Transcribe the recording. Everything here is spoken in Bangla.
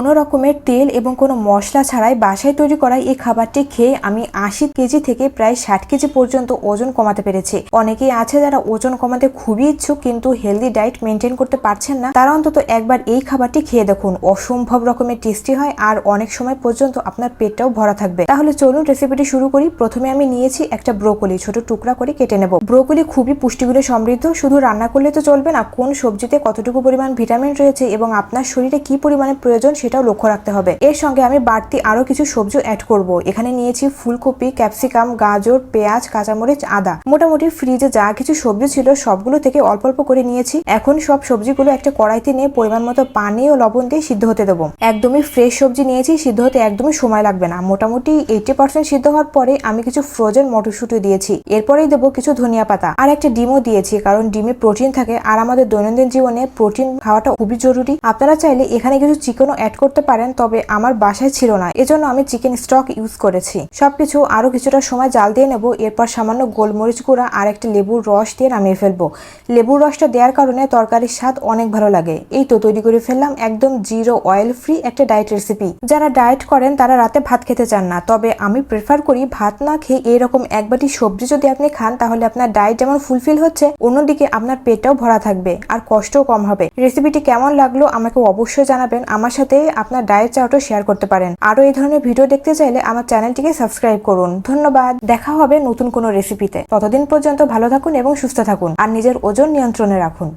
কোনো রকমের তেল এবং কোনো মশলা ছাড়াই বাসায় তৈরি করা এই খাবারটি খেয়ে আমি আশি কেজি থেকে প্রায় ষাট কেজি পর্যন্ত ওজন কমাতে পেরেছি। অনেকেই আছে যারা ওজন কমাতে খুবই ইচ্ছুক কিন্তু হেলদি ডায়েট মেনটেন করতে পারছেন না। তারা অন্তত একবার এই খাবারটি খেয়ে দেখুন। অসম্ভব রকমের টেস্টি হয় আর অনেক সময় পর্যন্ত আপনার পেটটাও ভরা থাকবে। তাহলে চলুন রেসিপিটি শুরু করি। প্রথমে আমি নিয়েছি একটা ব্রোকলি, ছোট টুকরা করে কেটে নেব। ব্রোকলি খুবই পুষ্টিগুণে সমৃদ্ধ। শুধু রান্না করলে তো চলবে না, কোন সবজিতে কতটুকু পরিমাণ ভিটামিন রয়েছে এবং আপনার শরীরে কি পরিমাণে প্রয়োজন সেটাও লক্ষ্য রাখতে হবে। এর সঙ্গে আমি বাড়তি আরও কিছু সবজি অ্যাড করব। এখানে নিয়েছি ফুলকপি ক্যাপসিকাম গাজর, পেঁয়াজ, কাঁচামরিচ, আদা। মোটামুটি ফ্রিজে যা কিছু সবজি ছিল সবগুলো থেকে অল্প অল্প করে নিয়েছি। এখন সব সবজিগুলো একটা কড়াইতে নিয়ে পরিমাণ মতো পানি ও লবণ দিয়ে সিদ্ধ হতে দেবো। একদমই ফ্রেশ সবজি নিয়েছি, সিদ্ধ হতে একদমই সময় লাগবে না। মোটামুটি এইটি পার্সেন্ট সিদ্ধ হওয়ার পরে আমি কিছু ফ্রোজেন মটরশুটি দিয়েছি। এরপরেই দেবো কিছু ধনিয়া পাতা। আর একটা ডিমও দিয়েছি, কারণ ডিমে প্রোটিন থাকে। আর আমাদের দৈনন্দিন জীবনে প্রোটিন খাওয়াটা খুবই জরুরি। আপনারা চাইলে এখানে কিছু চিকেনও অ্যাড করতে পারেন, তবে আমার বাসায় ছিল না। এজন্য আমি চিকেন স্টক ইউজ করেছি। সবকিছু আরও কিছুটা সময় জাল দিয়ে নেব, এরপর সামান্য গোলমরিচ গুঁড়া আর একটা লেবুর রস দিয়ে নামিয়ে ফেলব। লেবুর রসটা দেওয়ার কারণে তরকারির স্বাদ অনেক ভালো লাগে। এই তো তৈরি করে ফেললাম একদম জিরো অয়েল ফ্রি একটা ডায়েট রেসিপি। যারা ডায়েট করেন, তারা রাতে ভাত খেতে চান না, তবে আমি প্রেফার করি ভাত না খেয়ে এরকম এক বাটি সবজি যদি আপনি খান, তাহলে আপনার ডায়েট যেমন ফুলফিল হচ্ছে, অন্যদিকে আপনার পেটটাও ভরা থাকবে আর কষ্টও কম হবে। রেসিপিটি কেমন লাগল আমাকে অবশ্যই জানাবেন। আমার সাথে আপনার ডায়েট চার্টও শেয়ার করতে পারেন। আরও এই ধরনের ভিডিও দেখতে চাইলে আমার চ্যানেলটিকে সাবস্ক্রাইব করুন। ধন্যবাদ। দেখা হবে নতুন কোনো রেসিপিতে ততদিন পর্যন্ত ভালো থাকুন এবং সুস্থ থাকুন। আর নিজের ওজন নিয়ন্ত্রণে রাখুন।